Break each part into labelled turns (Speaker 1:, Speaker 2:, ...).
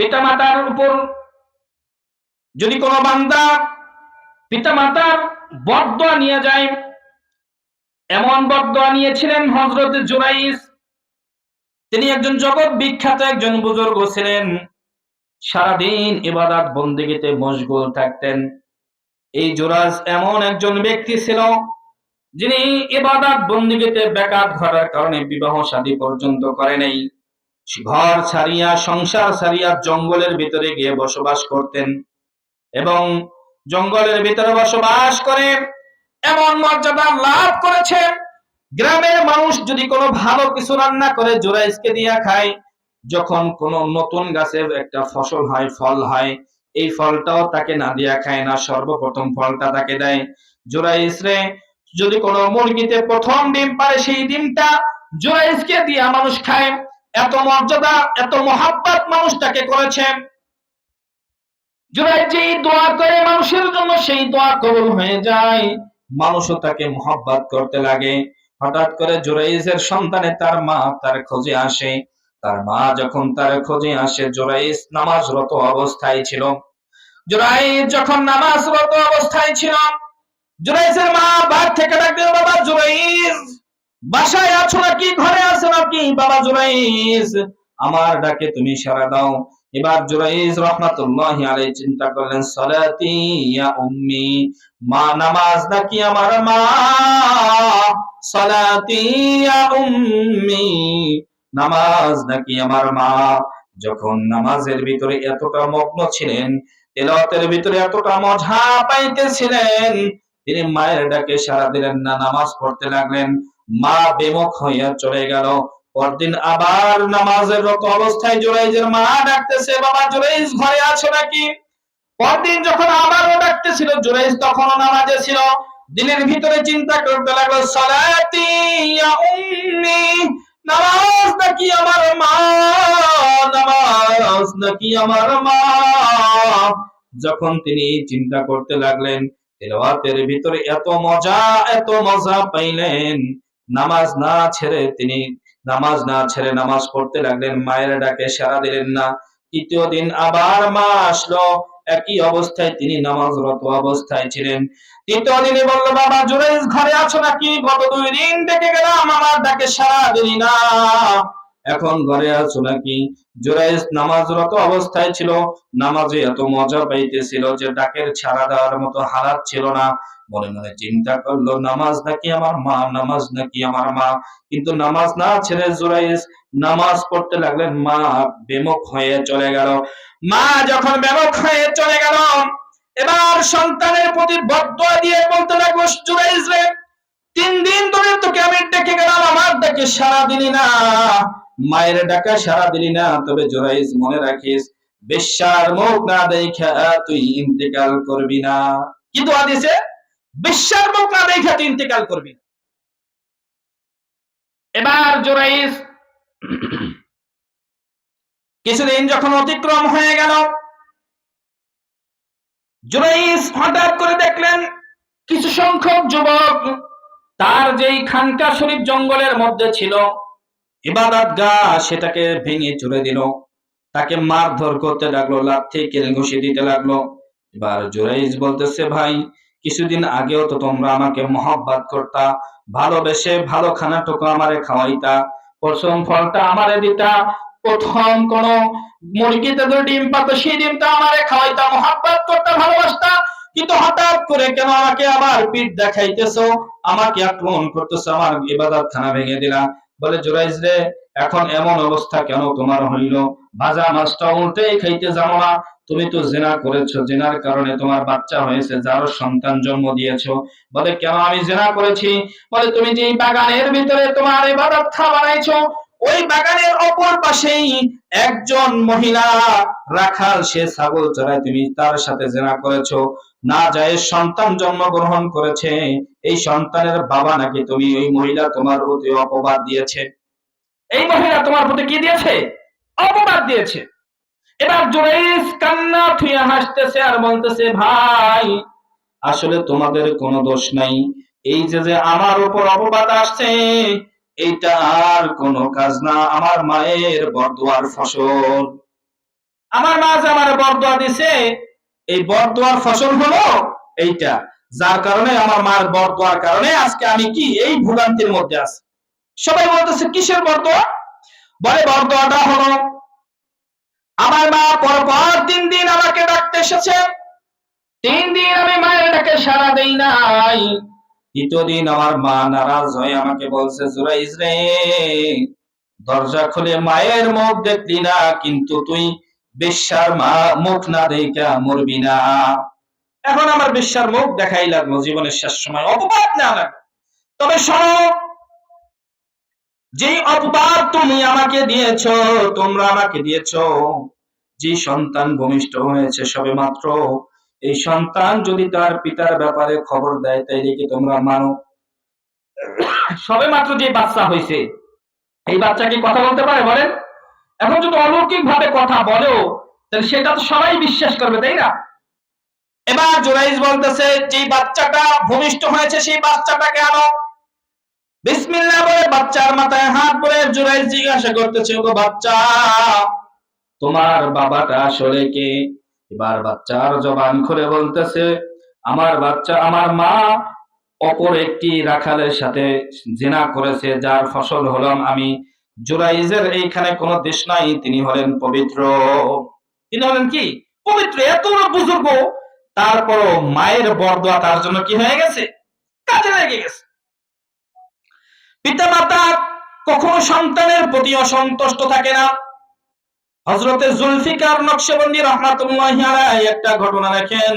Speaker 1: পিতামাতার উপর যদি কোনো বান্দা পিতামাতার বদয়া নিয়ে যায়, এমন বদয়া নিয়েছিলেন হজরত জুরাইস তিনি একজন জগৎ বিখ্যাত একজন বুজুর্গ ছিলেন। সারাদিন ইবাদত বন্দিগিতে মশগুল থাকতেন। এই জোরাজ এমন একজন ব্যক্তি ছিল যিনি ইবাদত বন্দিগিতে ব্যাঘাত ঘটার কারণে বিবাহ শাদী পর্যন্ত করে নেই। ঘর ছাড়িয়া, সংসার ছাড়িয়া জঙ্গলের ভিতরে গিয়ে বসবাস করতেন এবং জঙ্গলের ভিতরে বসবাস করে এমন মর্যাদা লাভ করেছে। গ্রামের মানুষ যদি কোনো ভালো কিছু রান্না করে জোরাইসকে দিয়া খায়, যখন কোন নতুন গাছের একটা ফসল হয়, ফল হয়, এই ফলটাও তাকে না দিয়া খায় না, সর্বপ্রথম ফলটা তাকে দেয়। জোরাইস রে যদি কোনো মুরগিতে প্রথম ডিম পারে, সেই ডিমটা জোরাইসকে দিয়া মানুষ খায়। এত মর্যাদা, এত মহাব্বত মানুষ তাকে করেছে জোরাইস যেই দোয়া করে মানুষের জন্য, সেই দোয়া কবুল হয়ে যায়। মানুষও তাকে মহাব্বত করতে লাগে। হঠাৎ করে জোরাইজের সন্তানে তার মা তার খোঁজে আসে। তার মা যখন তার খোঁজে আসে, জোরাইজ নামাজরত অবস্থায় ছিল। জোরাইজ যখন নামাজরত অবস্থায় ছিল, জুরাইজের মা বাদ থেকে ডাকতে বাবা, জুরাইজ! বাসায় আছো নাকি? ঘরে আছো নাকি? বাবা জুরাইজ, আমার ডাকে তুমি সাড়া দাও। এবার জুরাইজ রহমাতুল্লাহ আলাইহি চিন্তা করলেন, সালাতি ইয়া উম্মি, মা নামাজ নাকি আমার মা? সালাতি ইয়া উম্মি, নামাজ নাকি আমার মা? যখন নামাজের ভিতরে এতটা মগ্ন ছিলেন, তেলাওয়াতের ভিতরে এতটা মজা পাইতেছিলেন, তিনি মায়ের ডাকে সাড়া দিলেন, না, নামাজ পড়তে লাগলেন। মা বেমুখ হইয়া চলে গেল। পরদিন আবার নামাজের রত অবস্থায় জুরাইজের মা ডাকতেছে, বাবা, জুরাইজ ঘরে আছো নাকি? পরদিন যখন আবারও ডাকতেছিল, জুরাইজ তখনও নামাজে ছিল। দিনের ভিতরে চিন্তা করতে লাগল, সালাতি ইয়া উম্মি, নামাজ নাকি আমার মা? নামাজ নাকি আমার মা? যখন তিনি চিন্তা করতে লাগলেন, তেলাওয়াতের ভিতরে এত মজা এত মজা পাইলেন। নামাজ না ছেড়ে তিনি নামাজ না ছেড়ে নামাজ পড়তে লাগলেন, মায়ের ডাকে সাড়া দিলেন না। তৃতীয় দিন আবার মা আসলো, একই অবস্থায় তিনি নামাজরত অবস্থায় ছিলেন। তৃতীয় দিনে বলল, বাবা জুরাইজ ঘরে আছো নাকি? গত দুই দিন ডেকে গেলাম আমার ডাকে সাড়া দিলি না। এখন ঘরে আছো নাকি? জুরাইজ নামাজরত অবস্থায় ছিল। নামাজে এত মজা পাইতেছিল যে ডাকের ছাড়া দেওয়ার মতো হালাত ছিল না। মনে মনে চিন্তা করল, নামাজ নাকি আমার মা, নামাজ নাকি আমার মা? কিন্তু নামাজ না ছেড়ে জুরাইজ নামাজ পড়তে লাগলেন, মা বেমুখ হয়ে চলে গেল। মা যখন বেমুখ হয়ে চলে গেল, এবার সন্তানের প্রতি বদয়া দিয়ে বলতে লাগল জুরাইজ রে, তিন দিন ধরে তোকে আমি ডেকে গেলাম, আমার ডাকে সারা দিলি না। মায়ের ডাকা সারা দিলি না, তবে জোরাইজ মনে রাখিস, বেশ্যার মুখ না দেখা তুই ইন্তেকাল করবি না। কিন্তু আদিছে বেশ্যার মুখ না দেখা তুই ইন্তেকাল করবি এবার জোরাইজ কিছুদিন যখন অতিক্রম হয়ে গেল জুরাইস হঠাৎ করে দেখলেন কিছু সংখ্যক যুবক তার যেই খানকা শরীফ জঙ্গলের মধ্যে ছিল, ইবাদত গা সেটাকে ভেঙে চলে দিল। তাকে মারধর করতে লাগল, লাথি কেল ঘুষি দিতে লাগল। এবার জুরাইজ বলতেছে, ভাই কিছুদিন আগেও তো তোমরা আমাকে মহব্বত করতা, ভালোবেসে ভালো খানা টুকু আমারে খাওয়াইতা প্রথম ফলটা আমারে দিতা, প্রথম কোন মুরগিতে তো ডিম পাতো সেই ডিমটা আমারে খাওয়াইতা, মহাব্বত করতে, ভালোবাসতা, কিন্তু হঠাৎ করে কেন আমাকে আবার পিঠ দেখাইতেছো, আমাকে আক্রমণ করতেছো, আমার ইবাদত খানা ভেঙে দিলা। বলে, জোরাইজ রে, এখন এমন অবস্থা কেন তোমার হইল? ভাজা মাছটা উল্টেই খাইতে জানো না তুমি তো জেনা করেছ, জেনার কারণে তোমার বাচ্চা হয়েছে যার সন্তান জন্ম দিয়েছ। বলে, কেন আমি জেনা করেছি? বলে, তুমি যে বাগানের ভিতরে তোমার ইবাদত খা বানাইছো, ওই বাগানের অপর পাশেই একজন মহিলা রাখাল, সে ছাগল চড়ায় তুমি তার সাথে জেনা করেছ। না যায় সন্তান জন্মগ্রহণ করেছে, এই সন্তানের বাবা নাকি তুমি, ওই মহিলা তোমার প্রতি অপবাদ দিয়েছে। এই মহিলা তোমার প্রতি কি দিয়েছে? অপবাদ দিয়েছে। এবার জুরাইস কান্না থুইয়া হাসতেছে আর বলতেছে, ভাই, আসলে তোমাদের কোনো দোষ নাই। এই যে যে আমার উপর অপবাদ আসছে, এইটা আর কোনো কাজ না। আমার মায়ের বরদোয়ার ফসল। আমার মা যে আমার বরদোয়া দিছে, এই বরদোয়ার ফসল হলো এইটা। যার কারণে আমার মার বরদোয়ার কারণে আজকে আমি কি এই ভোগান্তির মধ্যে আছি? সবাই বলতেছে, কিসের বরদোয়া? বলে, বরদোয়াটা হলো আমার মা পরপর তিন দিন আমাকে ডাকতে এসেছে। তিন দিন আমি মায়ের ডাকে সারা দেই নাই। তৃতীয় দিন আমার মা নারাজ হয়ে আমাকে বলছে, জুরাইজ রে, দরজা খুলে মায়ের মুখ দেখলি না, কিন্তু তুই বিশ্বার মা, মুখ না দেখা মরবি না। এখন আমার বিশ্বার মুখ দেখাই লাগল জীবনের শেষ সময়। অপবাদ না লাগল তবে শোনো যে অপবাদ তুমি আমাকে দিয়েছ, তোমরা আমাকে দিয়েছ। যে সন্তান ভূমিষ্ঠ হয়েছে সবে মাত্র, এই সন্তান যদি তার পিতার ব্যাপারে খবর দেয়, তাইলে কি তোমরা মানো? সবে মাত্র যে বাচ্চা হয়েছে, এই বাচ্চা কি কথা বলতে পারে? বলেন। এখন যদি অলৌকিক ভাবে কথা বলেও তাহলে সেটা তো সবাই বিশ্বাস করবে, তাই না? এবার জোরাইজ বলতেছে, যে বাচ্চাটা ভূমিষ্ঠ হয়েছে, সেই বাচ্চাটাকে আনো। বিসমিল্লাহ বলে বাচ্চার মাথায় হাত বলে জোরাইজ জিজ্ঞাসা করতেছে, ওগো বাচ্চা, তোমার বাবাটা আসলে কে? এবার বাচ্চার জবান খুলে বলতেছে, আমার বাচ্চা, আমার মা অপর একটি রাখালের সাথে জেনা করেছে, যার ফসল হলাম আমি। জুরাইজের এইখানে কোনো দেশ নাই, তিনি হলেন পবিত্র। তিনি হলেন কি? পবিত্র, এত বুজুর্গ। তারপর মায়ের বরদোয়া তার জন্য কি হয়ে গেছে? কাজে লেগে গেছে। পিতা মাতা কখনো সন্তানের প্রতি অসন্তুষ্ট থাকে না। হজরতে জুলফিকার নকশবন্দি রহমাতুল্লাহ একটা ঘটনা দেখেন।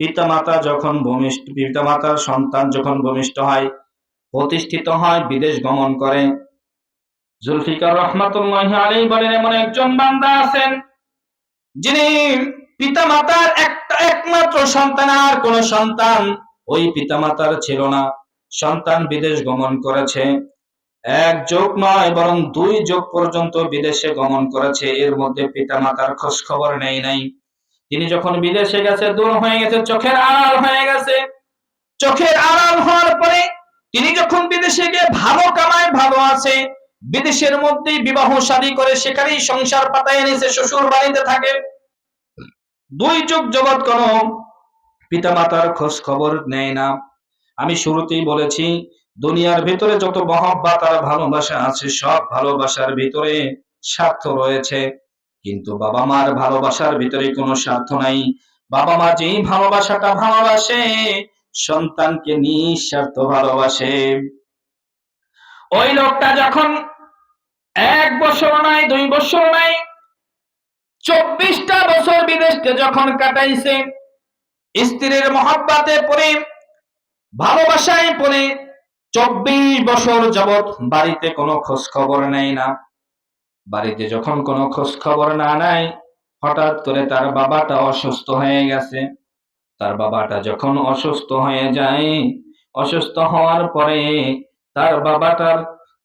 Speaker 1: পিতামাতা যখন ভূমিষ্ঠ, পিতামাতার সন্তান যখন ভূমিষ্ঠ হয়, প্রতিষ্ঠিত হয়, বিদেশ গমন করে। জুলফিকার রহমাতুল্লাহ বলেন, এমন একজন বান্দা আছেন, যিনি পিতামাতার একটা একমাত্র সন্তান, আর কোন সন্তান ওই পিতা মাতার ছিল না। সন্তান বিদেশ গমন করেছে। এক যোগ নয়, বরং দুই যোগ পর্যন্ত বিদেশে গমন করেছে। এর মধ্যে পিতামাতার খোঁজ খবর নেই নাই। তিনি যখন বিদেশে গেছে, দূর হয়ে গেছে, চোখের আড়াল হয়ে গেছে। চোখের আড়াল হওয়ার পরে তিনি যখন বিদেশে গিয়ে ভালো কামায়, ভালো আছে, বিদেশের মধ্যেই বিবাহ শাদী করে সেখানেই সংসার পাতায় এনেছে, শ্বশুর বাড়িতে থাকে। দুই যুগ জগৎ কোন পিতামাতার খোঁজ খবর নেয় না। আমি শুরুতেই বলেছি, দুনিয়ার ভিতরে যত মহব্বত আর ভালোবাসা আছে, সব ভালোবাসার ভিতরে স্বার্থ রয়েছে। কিন্তু বাবা মার ভালোবাসার ভিতরে কোনো স্বার্থ নাই। বাবা মা যেই ভালোবাসাটা ভালোবাসে, সন্তানকে নিঃস্বার্থ ভালোবাসে। ওই লোকটা যখন এক বছর নাই, দুই বছর নাই, চব্বিশটা বছর বিদেশকে যখন কাটাইছে, স্ত্রীর মহাব্বাতে পড়ে ভালোবাসায় পড়ে চব্বিশ বছর যাবৎ বাড়িতে কোনো খোঁজ খবর নেয় না। বাড়িতে যখন কোনো খোঁজ খবর না নেয়, হঠাৎ করে তার বাবাটা অসুস্থ হয়ে গেছে। তার বাবাটা যখন অসুস্থ হয়ে যায়, অসুস্থ হওয়ার পরে তার বাবাটার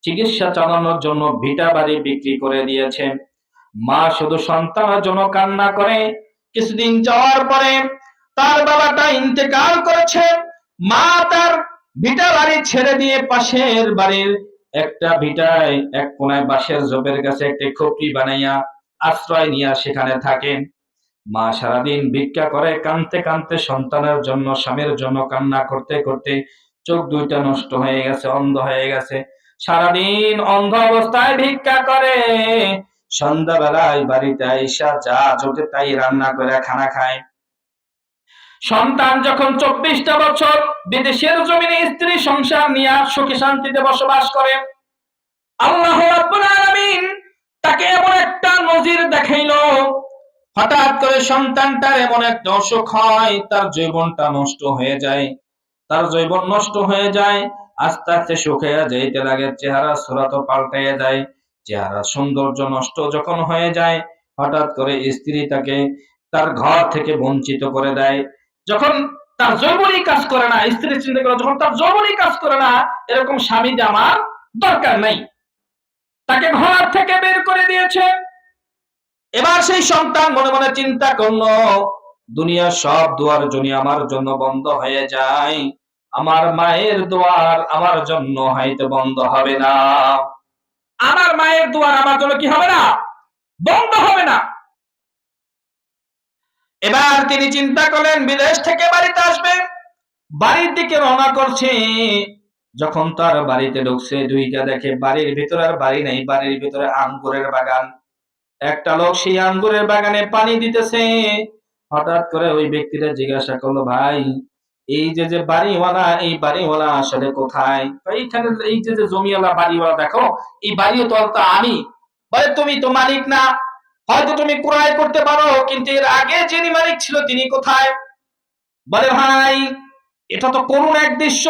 Speaker 1: চিকিৎসা চালানোর জন্য ভিটা বাড়ি বিক্রি করে দিয়েছে। মা শুধু সন্তানের জন্য কান্না করে, কিছুদিন যাওয়ার পরে তার বাবাটা ইন্তেকাল করেছে। মা তার ভিটা বাড়ি ছেড়ে দিয়ে পাশের বাড়ির একটা ভিটায় এক কোনায় বাঁশের ঝোপের কাছে একটি খোপড়ি বানাইয়া আশ্রয় নিয়ে সেখানে থাকেন। মা সারাদিন ভিক্ষা করে কানতে কানতে সন্তানের জন্য, স্বামীর জন্য কান্না করতে করতে চোখ দুইটা নষ্ট হয়ে গেছে, অন্ধ হয়ে গেছে। সারাদিন অন্ধ অবস্থায় ভিক্ষা করে। সন্ধ্যাবেলায় বাড়িতে আইসা যা জোটে তাই রান্না করে, খানা খায়। সন্তান যখন চব্বিশটা বছর বিদেশের জমিনে স্ত্রী সংসার নিয়ে সুখী শান্তিতে বসবাস করে, আল্লাহ তাকে এমন একটা নজির দেখাইলো, হঠাৎ করে সন্তানটার এমন একটা অসুখ হয়, তার জীবনটা নষ্ট হয়ে যায়, তার জৈবন নষ্ট হয়ে যায়, আস্তে আস্তে শুকিয়ে যাইতে লাগে চেহারা সুরাত পাল্টাইয়া যায় চেহারা সৌন্দর্য নষ্ট যখন হয়ে যায়, হঠাৎ করে স্ত্রী তাকে তার ঘর থেকে বঞ্চিত করে দেয় যখন তার যৌবনই কাজ করে না স্ত্রী চিন্তা করে, যখন তার যৌবনই কাজ করে না, এরকম স্বামী আমার দরকার নাই। তাকে ঘর থেকে বের করে দিয়েছে। এবার সেই সন্তান মনে মনে চিন্তা করল, দুনিয়ার সব দুয়ার জনি আমার জন্য বন্ধ হয়ে যায়। আমার মায়ের দুয়ার আমার জন্য হয়তো বন্ধ হবে না। আমার মায়ের দুয়ার আমার জন্য কি হবে না? বন্ধ হবে না। এবার তিনি চিন্তা করলেন, বিদেশ থেকে বাড়িতে আসবে। বাড়ির দিকে রওনা করছে। যখন তার বাড়িতে ঢুকছে, দুইটা দেখে বাড়ির ভিতরে আর বাড়ি নেই, বাড়ির ভিতরে আঙ্গুরের বাগান। একটা লোক সেই আঙ্গুরের বাগানে পানি দিতেছে। হঠাৎ করে ওই ব্যক্তিটা জিজ্ঞাসা করল, ভাই, এই যে যে বাড়িওয়ালা, এই বাড়িওয়ালা আসলে কোথায়? এইখানে এই যে যে জমিওয়ালা বাড়িওয়ালা, দেখো, এই বাড়িও তো আমি। বলে তুমি তো মালিক না। হয়তো তুমি ক্রয় করতে পারো, কিন্তু এর আগে যিনি মালিক ছিল তিনি কোথায়? বলে, ভাই, এটা তো করুণ এক দৃশ্য।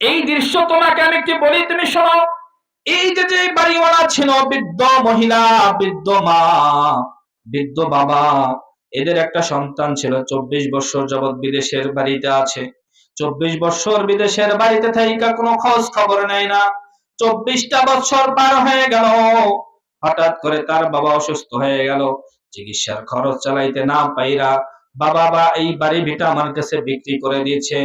Speaker 1: এই দৃশ্য তোমাকে আমি একটি বলি, তুমি শোনো। এই যে যে বাড়িওয়ালা ছিল, বৃদ্ধ মহিলা, বৃদ্ধ মা, বৃদ্ধ বাবা, এদের একটা সন্তান ছিল, চব্বিশ বছর যাবৎ বিদেশের বাড়িতে আছে। চব্বিশ বছর বিদেশের বাড়িতে থাইকা কোনো খোঁজ খবর নেয় না। চব্বিশটা বছর পার হয়ে গেল। হঠাৎ করে তার বাবা অসুস্থ হয়ে গেল। চিকিৎসার খরচ চালাইতে না পাইরা বাবা বা এই বাড়ি ভিটা আমার কাছে বিক্রি করে দিয়েছে।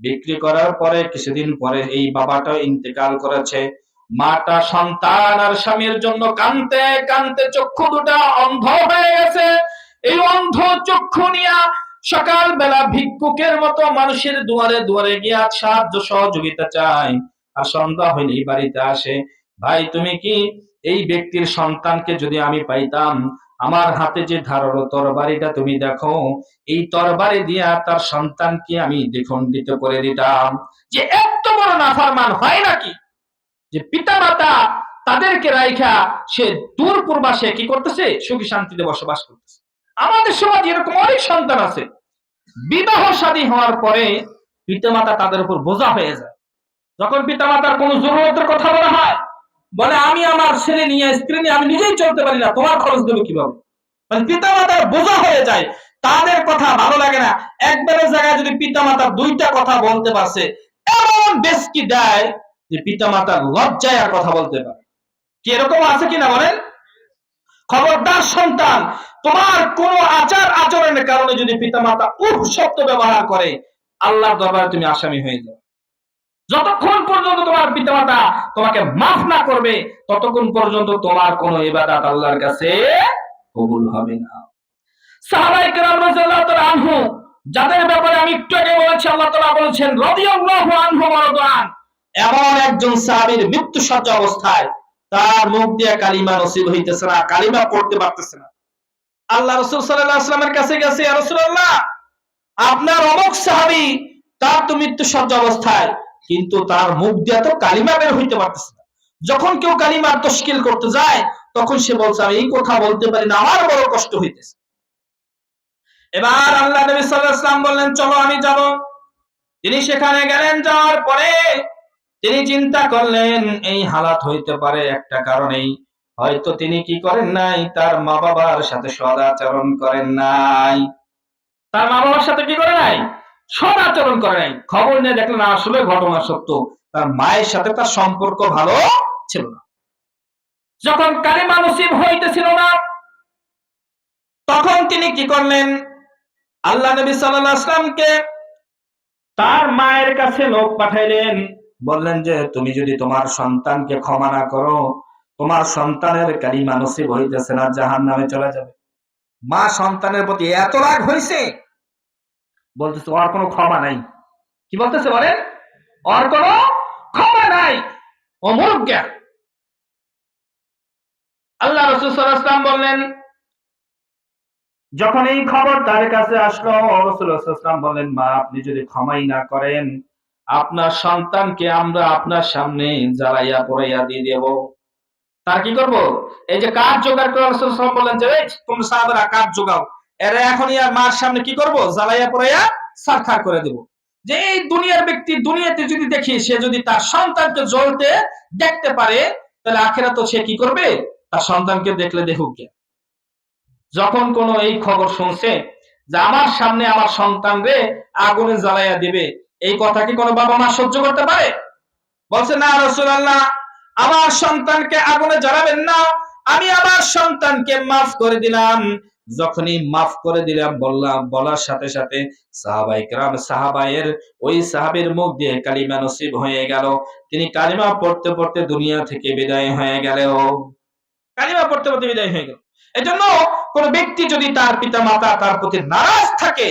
Speaker 1: বিক্রি করার পরে কিছুদিন পরে এই বাবাটা ইন্তেকাল করেছে। মাটা সন্তান আর স্বামীর জন্য কানতে কানতে চক্ষু দুটা অন্ধ হয়ে গেছে। এই অন্ধ চক্ষু নিয়া সকাল বেলা ভিক্ষুকের মতো মানুষের দুয়ারে দুয়ারে গিয়া সাহায্য সহযোগিতা চায়। আর সন্ধ্যা হইলেই বাড়িতে আসে। ভাই, তুমি কি এই ব্যক্তির সন্তানকে যদি আমি পাইতাম, আমার হাতে যে ধারালো তরবারিটা তুমি দেখো, এই তরবারি দিয়া তার সন্তানকে আমি দ্বিখণ্ডিত করে দিতাম। যে এত বড় নাফরমান হয় নাকি? যে পিতা মাতা তাদেরকে রাইখা সে দূর পূর্বাসে কি করতেছে? সুখী শান্তিতে বসবাস করতেছে। আমাদের সমাজে এরকম অনেক সন্তান আছে। বিবাহ শাদী হওয়ার পরে পিতামাতা তাদের উপর বোঝা হয়ে যায়। যখন পিতামাতার কোনো জরুরতের কথা বলা হয় বলে আমি আমার ছেলে নিয়ে, স্ত্রী নিয়ে আমি নিজেই চলতে পারি না। তোমার খরচ দেবো কীভাবে? মানে পিতামাতার বোঝা হয়ে যায়। তাদের কথা ভালো লাগে না। একবারের জায়গায় যদি পিতামাতা দুইটা কথা বলতে পারছে, এমন বেশকি দেয় যে পিতামাতার লজ্জায় আর কথা বলতে পারে। কি এরকম আছে কিনা বলেন? খবরদার সন্তান, তোমার কোন আচার আচরণের কারণে যদি পিতামাতা উহ শব্দ ব্যবহার করে, আল্লাহর দরবারে তুমি আসামি হয়ে যাও। যতক্ষণ পর্যন্ত তোমার পিতামাতা তোমাকে মাফ না করবে, ততক্ষণ পর্যন্ত তোমার কোন ইবাদত আল্লাহর কাছে কবুল হবে না। যাদের ব্যাপারে আমি একটু আগে বলেছি, আল্লাহ এমন একজন সাহাবীর মৃত্যু সজ্জা অবস্থায় তার মুখ দিয়ে কালিমা নসিব হইতেছে না, কালিমা পড়তে পারতেছে না। আল্লাহ রসুল কাছে গেছে আপনার অমুক সাহাবী, তার তো মৃত্যু সজ্জা অবস্থায় কিন্তু তার মুখ দিয়ে তো কালিমা বের হইতে পারতেছে না। যখন কেউ কালিমার তশকিল করতে যায়, তখন সে বলছে, আমি এই কথা বলতে পারি না, আমার বড় কষ্ট হইতেছে। এবার আল্লাহ নবী ওয়াসাল্লাম বললেন, চলো, আমি যাব। তিনি সেখানে গেলেন, যাওয়ার পরে তিনি চিন্তা করলেন, এই হালাত হইতে পারে একটা কারণেই। হয়তো তিনি কি করেন নাই, তার মা বাবার সাথে সদাচরণ করেন নাই। তার মা বাবার সাথে কি করে নাই? সদাচরণ করে নাই। খবর নিয়ে দেখলেন আসলে ঘটনা সত্য। তার মায়ের সাথে তার সম্পর্ক ভালো ছিল না। যখন কালিমা নসিব হইতেছিল না, তখন তিনি কি করলেন? আল্লাহ নবী আলাইহি তার মায়ের কাছে লোক পাঠাইলেন। বললেন যে, তুমি যদি তোমার সন্তানকে ক্ষমা না করো, তোমার সন্তানের কালিমা নসিব হইতেছে না জাহান নামে চলে যাবে। মা সন্তানের প্রতি এত রাগ হয়েছে বলতেছে, ওর কোনো ক্ষমা নাই। কি বলতেছে বলেন ওর কোনো ক্ষমা নাই। ও মুরুজ্ঞা আল্লাহ রসুল সাল্লাল্লাহু বললেন, যখন এই খবর তার কাছে আসলো রসুলাম বললেন, মা, আপনি যদি ক্ষমাই না করেন, আপনার সন্তানকে আমরা আপনার সামনে জ্বালাইয়া পড়াইয়া দিয়ে দেব। তার কি করব? এই যে কাঠ জোগাড় করে রসুলাম বললেন যে তোমরা সাহাবারা কাঠ জোগাও এরা এখনই আর মার সামনে কি করব? জ্বালাইয়া পড়াইয়া সারখার করে দেব। যে এই দুনিয়ার ব্যক্তি দুনিয়াতে যদি দেখি, সে যদি তার সন্তানকে জ্বলতে দেখতে পারে, তাহলে আখেরা তো সে কি করবে? তার সন্তানকে দেখলে দেখুক যখন কোন এই খবর শুনছে যে আমার সামনে আমার সন্তান রে আগুনে জ্বালাইয়া দিবে, এই কথা কি কোনো বাবা মা সহ্য করতে পারে? বলছে, না রসুল্লাহ আমার সন্তানকে আগুনে জ্বালাবেন না। আমি আমার সন্তানকে মাফ করে দিলাম। যখনই মাফ করে দিলাম, বললাম, বলার সাথে সাথে সাহাবাই কেরাম সাহাবাইয়ের ওই সাহাবের মুখ দিয়ে কালিমা নসিব হয়ে গেল। তিনি কালিমা পড়তে পড়তে দুনিয়া থেকে বিদায় হয়ে গেল কালিমা পড়তে পড়তে বিদায় হয়ে গেল। এজন্য কোন ব্যক্তি যদি তার পিতা মাতা তার প্রতি নারাজ থাকে,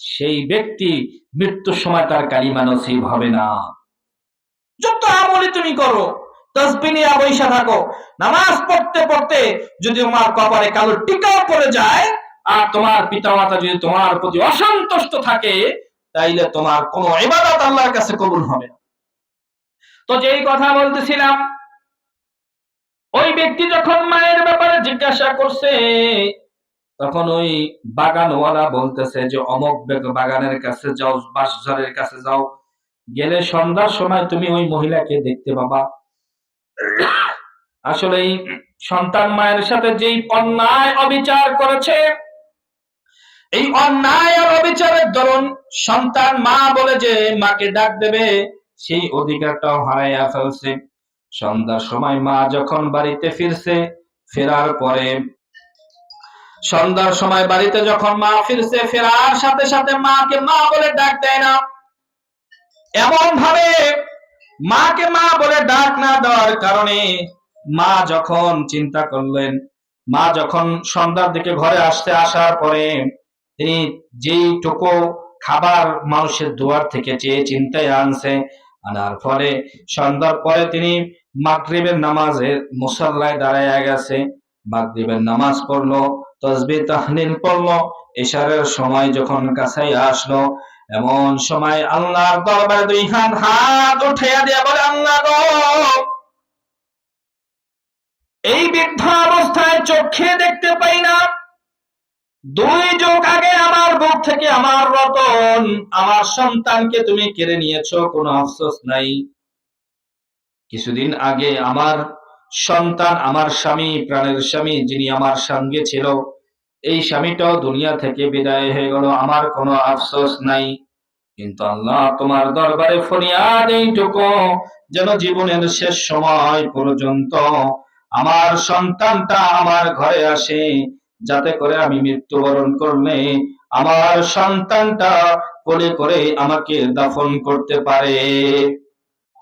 Speaker 1: সেই ব্যক্তি মৃত্যুর সময় তার কালিমা নসিব হবে না। যত আমলে তুমি করো তসবি নিয়ে বৈশা থাকো। নামাজ পড়তে পড়তে যদি তোমার কপালে কালো টিকাও পড়ে যায়, আর তোমার পিতা মাতা যদি তোমার প্রতি অসন্তুষ্ট থাকে, তাইলে তোমার কোন ইবাদত আল্লাহর কাছে কবুল হবে না। তো যেই কথা বলতেছিলাম, ওই ব্যক্তি যখন মায়ের ব্যাপারে জিজ্ঞাসা করছে, তখন ওই বাগানওয়ালা বলতেছে যে, অমক বেগ- বাগানের কাছে যাও, বাঁশঝাড়ের কাছে যাও। গেলে সন্ধ্যার সময় তুমি ওই মহিলাকে দেখতে পাবা। আসলে সন্তান মায়ের সাথে যেই অন্যায় অবিচার করেছে, এই অন্যায় আর অবিচারের দরুন সন্তান মা বলে যে মাকে ডাক দেবে, সেই অধিকারটাও হারাইয়া ফেলছে। সন্ধ্যার সময় মা যখন বাড়িতে ফিরছে, ফেরার পরে সন্ধ্যার সময় বাড়িতে যখন মা ফিরছে, ফেরার সাথে সাথে মাকে মা বলে ডাক দেয় না। এমন ভাবে মাকে মা বলে ডাক না দেওয়ার কারণে মা যখন চিন্তা করলেন, মা যখন সন্ধ্যার দিকে ঘরে আসতে আসার পরে তিনি যেই টুকু খাবার মানুষের দুয়ার থেকে চেয়ে চিন্তায় আনছে, আনার ফলে সন্ধ্যার পরে তিনি মাগরিবের নামাজে মুসাল্লায় দাঁড়ায় গেছে। মাগরিবের নামাজ পড়ল, তসবি তাহলিল পড়ল, এশারের সময় যখন কাছাই আসলো এমন সময় আল্লাহর দরবারে দুই হাত হাত উঠাইয়া দিয়া বলে, আল্লাহ এই বৃদ্ধ অবস্থায় চোখে দেখতে পাই না। দুই যুগ আগে আমার বুক থেকে আমার রতন, আমার সন্তানকে তুমি কেড়ে নিয়েছো, কোনো আফসোস নাই। কিছুদিন আগে আমার সন্তান, আমার স্বামী, প্রাণের স্বামী, যিনি আমার সঙ্গে ছিল এই স্বামীটাও দুনিয়া থেকে বিদায় হয়ে গেল, আমার কোনো আফসোস নাই। কিন্তু আল্লাহ তোমার দরবারে ফরিয়াদ এইটুকু, যেন জীবনের শেষ সময় পর্যন্ত আমার সন্তানটা আমার ঘরে আসে, যাতে করে আমি মৃত্যুবরণ করলে আমার সন্তানটা কোলে করে আমাকে দাফন করতে পারে।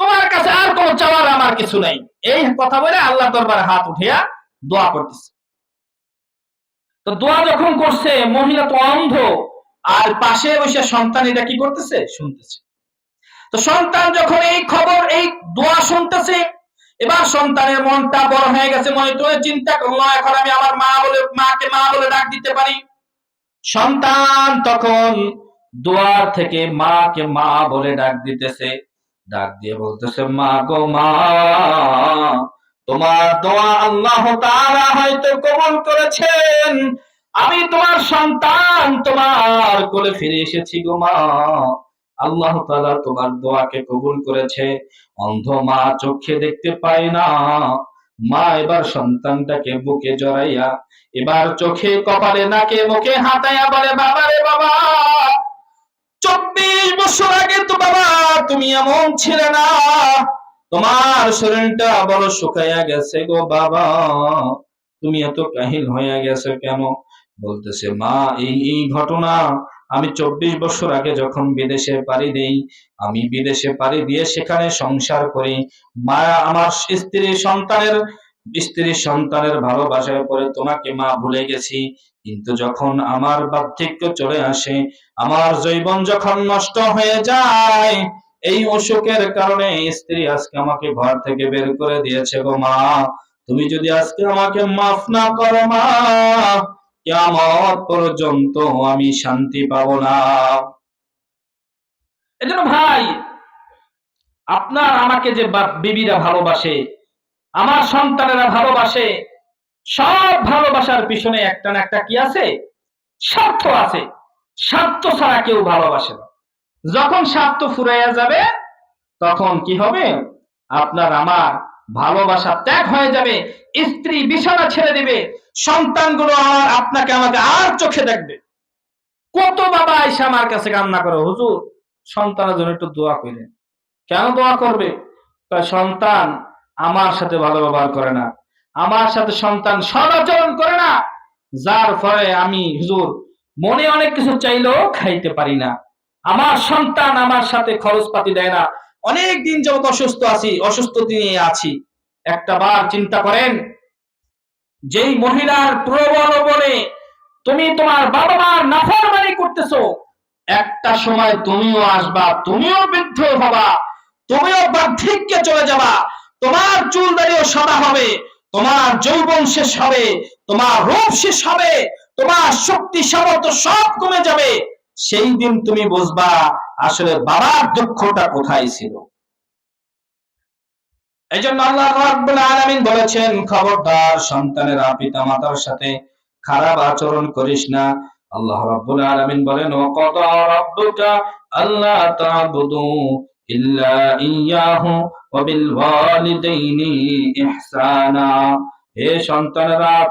Speaker 1: তোমার কাছে আর কোনো চাওয়ার আমার কিছু নাই। এই কথা বলে আল্লাহ দরবারে হাত উঠিয়া দোয়া করতেছে। তো দোয়া যখন করছে, মহিলা তো অন্ধ। আর পাশে বসে সন্তান এটা কি করতেছে? শুনতেছে। তো সন্তান যখন এই খবর, এই দোয়া শুনতেছে, এবার সন্তানের মনটা বড় হয়ে গেছে, মনে তো চিন্তা করল এখন আমি আমার মা বলে, মাকে মা বলে ডাক দিতে পারি। সন্তান তখন দোয়ার থেকে মাকে মা বলে ডাক দিতেছে। ডাক দিয়ে বলতেছে, মা গো মা তোমার দোয়া আল্লাহ তাআলা হয়তো কবুল করেছেন। আমি তোমার সন্তান, তোমার কোলে ফিরে এসেছি গো মা। আল্লাহ তাআলা তোমার দোয়াকে কবুল করেছে। অন্ধ মা চোখে দেখতে পায় না। মা, এবার সন্তানটাকে বুকে জড়াইয়া, এবার চোখে কপালে, নাকে, মুখে হাতাইয়া বলে, বাবা রে বাবা, চব্বিশ বছর আগে তো বাবা, তুমি এমন ছিলে না। তোমার শরীরটা বড় শুকাইয়া গেছে গো বাবা। তুমি এত কাহিল হইয়া গেছে কেন? বলতেছে, মা, এই এই ঘটনা আমি চব্বিশ বছর আগে যখন বিদেশে পাড়ি দেই, আমি বিদেশে পাড়ি দিয়ে সেখানে সংসার করি। মা, আমার স্ত্রী সন্তানের স্ত্রী সন্তানের ভালোবাসায় পরে তোমাকে মা ভুলে গেছি। কিন্তু যখন আমার বার্ধক্য চলে আসে, আমার জৈবন যখন নষ্ট হয়ে যায় এই অসুখের কারণে স্ত্রী আজকে আমাকে ঘর থেকে বের করে দিয়েছে গো মা। তুমি যদি আজকে আমাকে মাফ না করো মা, কিয়ামত পর্যন্ত আমি শান্তি পাবো না। এজন্য ভাই, আপনার আমাকে যে বিবিরা ভালোবাসে, আমার সন্তানেরা ভালোবাসে, সব ভালোবাসার পিছনে একটা না একটা কি আছে? স্বার্থ আছে। স্বার্থ ছাড়া কেউ ভালোবাসে না। যখন স্বার্থ ফুরাইয়া যাবে, তখন কি হবে? আপনার আমার ভালোবাসা ত্যাগ হয়ে যাবে, স্ত্রী বিছানা ছেড়ে দিবে, সন্তানগুলো আমার আপনাকে আমাকে আর চোখে দেখবে। কত বাবা এসে আমার কাছে কান্না করে, হুজুর, সন্তানের জন্য একটু দোয়া করেন কেন দোয়া করবে? সন্তান আমার সাথে ভালো ব্যবহার করে না। আমার সাথে সন্তান সদাচরণ করে না। যার ফলে আমি, হুজুর, মনে অনেক কিছু চাইলেও খাইতে পারি না। আমার সন্তান আমার সাথে খরচপাতি দেয় না। অনেক দিন যাবত অসুস্থ আছি অসুস্থ নিয়ে আছি। একটা বার চিন্তা করেন, যেই মহিলার প্রবল বলে তুমি তোমার বাবা মার নাফরমানি করতেছো, একটা সময় তুমিও আসবা, তুমিও বৃদ্ধ হবা, তুমিও বার্ধক্যে চলে যাবা, তোমার চুল দাড়িও সাদা হবে, তোমার যৌবন শেষ হবে, তোমার রূপ শেষ হবে, তোমার শক্তি সামর্থ্য সব কমে যাবে। সেই দিন তুমি বুঝবা আসলে বাবার দুঃখটা কোথায় ছিল। এই জন্য আল্লাহ রাব্বুল আলামিন বলেছেন, খবরদার সন্তানেরা পিতা মাতার সাথে খারাপ আচরণ করিস না। আল্লাহ রাব্বুল আলামিন বলেন, ওয়াকাদা রাব্বুকা আল্লা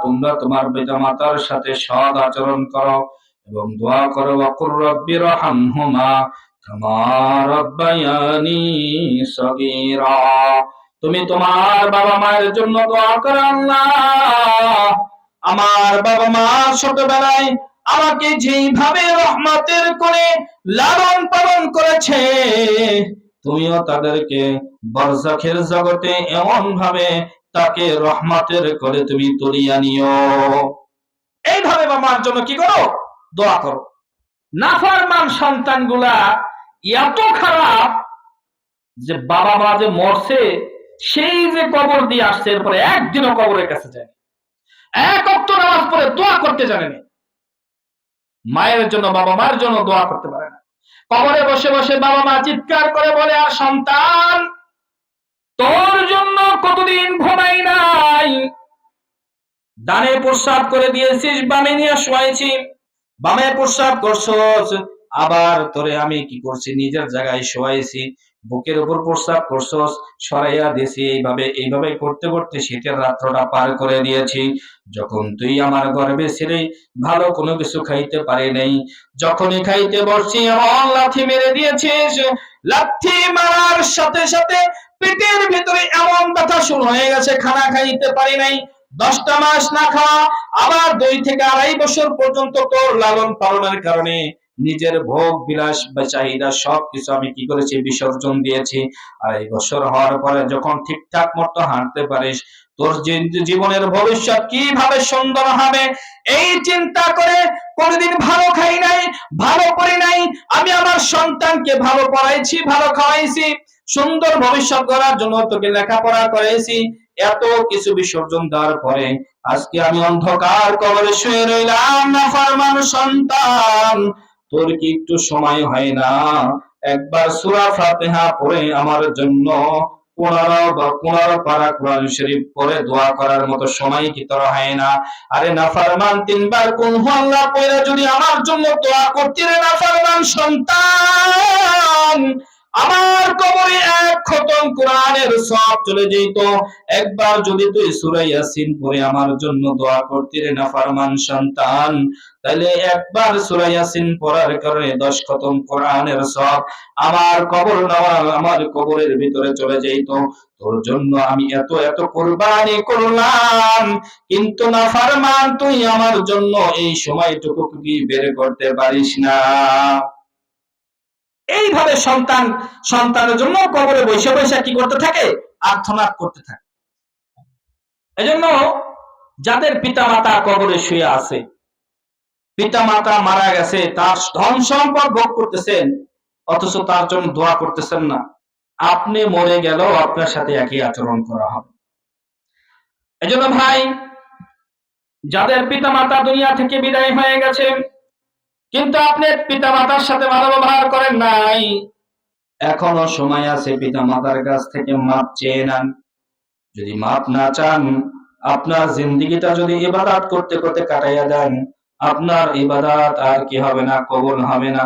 Speaker 1: তোমরা তোমার পিতা মাতার সাথে সৎ আচরণ করো। এবং দোয়া করো, ওয়াকুর রাব্বি রহামহুমা কামা রাব্বায়ানি সগীরা। তুমি তোমার বাবা মায়ের জন্য দোয়া করো আমার বাবা মা ছোটবেলায় আমাকে যেইভাবে রহমতের করে লালন পালন করেছে, তুমিও তাদেরকে বরজাখের জগতে এমন ভাবে তাকে রহমতের করে তুমি তুলিয়া নিও। এইভাবে বাবার জন্য কি করো? দোয়া করো। নাফরমান সন্তানগুলা এত খারাপ যে বাবা মা যে মরছে, সেই যে কবর দিয়ে আসছে, এরপরে একদিনও কবরের কাছে যায় এক অক্ট নামাজ পড়ে দোয়া করতে জানে না মায়ের জন্য, বাবা মায়ের জন্য দোয়া করতে পারে না। কবরে বসে বসে বাবা মা চিৎকার করে বলে, আর সন্তান, তোর জন্য কতদিন ঘুমাই নাই? দানে প্রস্রাব করে দিয়েছিস, বামে নিয়ে শোয়াইছি। বামে প্রস্রাব করছস। আবার তোরে আমি কি করছি? নিজের জায়গায় শোয়াইছি। বুকের উপর প্রস্রাব করছস। সরাইয়া দিয়েছি। এইভাবে এইভাবে করতে করতে শীতের রাত্রটা পার করে দিয়েছি। যখন তুই আমার গর্বে ছেড়ে ভালো কোনো কিছু খাইতে পারি নাই। যখনই খাইতে বসছি, আমার লাথি মেরে দিয়েছিস। লাথি মারার সাথে সাথে পেটের ভিতরে এমন ব্যথা শুরু হয়ে গেছে, খানা খাইতে পারি নাই। দশটা মাস না খাওয়া, আবার দুই থেকে আড়াই বছর পর্যন্ত তোর লালন পালনের কারণে নিজের ভোগ, বিলাস বা চাহিদা সবকিছু আমি কি করেছি? বিসর্জন দিয়েছি। আড়াই বছর হওয়ার পরে যখন ঠিকঠাক মতো হাঁটতে পারিস, তোর জীবনের ভবিষ্যৎ কীভাবে সুন্দর হবে, এই চিন্তা করে কোনদিন ভালো খাই নাই, ভালো করি নাই, আমি আমার সন্তানকে ভালো পড়াইছি, ভালো খাওয়াইছি, সুন্দর ভবিষ্যৎ গড়ার জন্য তোকে লেখাপড়া করেছি এত কিছু বিসর্জন দেওয়ার পরে আজকে আমি অন্ধকার কবরে শুয়ে রইলাম না ফরমান সন্তান। তোর কি একটু সময় হয় না? একবার সূরা ফাতিহা পড়ে আমার জন্য হয় আমার জন্য দোয়া করতে রে না ফারমান সন্তান। আমার কবরে এক খতম কোরআনের সব চলে যেত। একবার যদি তুই সূরা ইয়াসিন পড়ে আমার জন্য দোয়া করতে রে না ফারমান সন্তান তাহলে একবার সূরা ইয়াসিন পড়ার কারণে 10 খতম কোরআনের সব আমার কবর আমার কবরের ভিতরে চলে যেত। তোর জন্য আমি এত এত কোরবানি করলাম, কিন্তু না ফারমান তুই আমার জন্য এই সময়টুকু কি বের করতে পারিস না? এইভাবে সন্তান, সন্তানের জন্য কবরে বসে বসে কি করতে থাকে? আর্থনাদ করতে থাকে। এজন্য যাদের পিতা মাতা কবরে শুয়ে আছে পিতা মাতা মারা গেছে, তার ধন সম্পদ ভোগ করতেছেন, অথচ তার জন্য দোয়া করতেছেন না। আপনি মরে গেলেও আপনার সাথে একই আচরণ করা হবে। এজন্য ভাই, যাদের পিতা মাতা দুনিয়া থেকে বিদায় হয়ে গেছে কিন্তু আপনি পিতা মাতার সাথে ভালো ব্যবহার করেন নাই। এখনও সময় আছে পিতা মাতার কাছ থেকে মাপ চেয়ে নেন। যদি মাপ না চান, আপনার জিন্দিগিটা যদি ইবাদাত করতে করতে কাটাইয়া দেন, আপনার ইবাদাত আর কি হবে না, কবল হবে না।